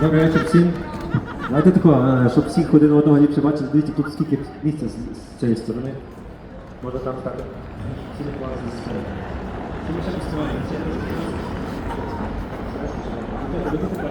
вечір всім. Давайте тако, е, щоб всіх один одного ліпше бачили, дивіться, тут скільки місця з, цієї сторони. Може там так. Всі не класно зі сторони. Всі ми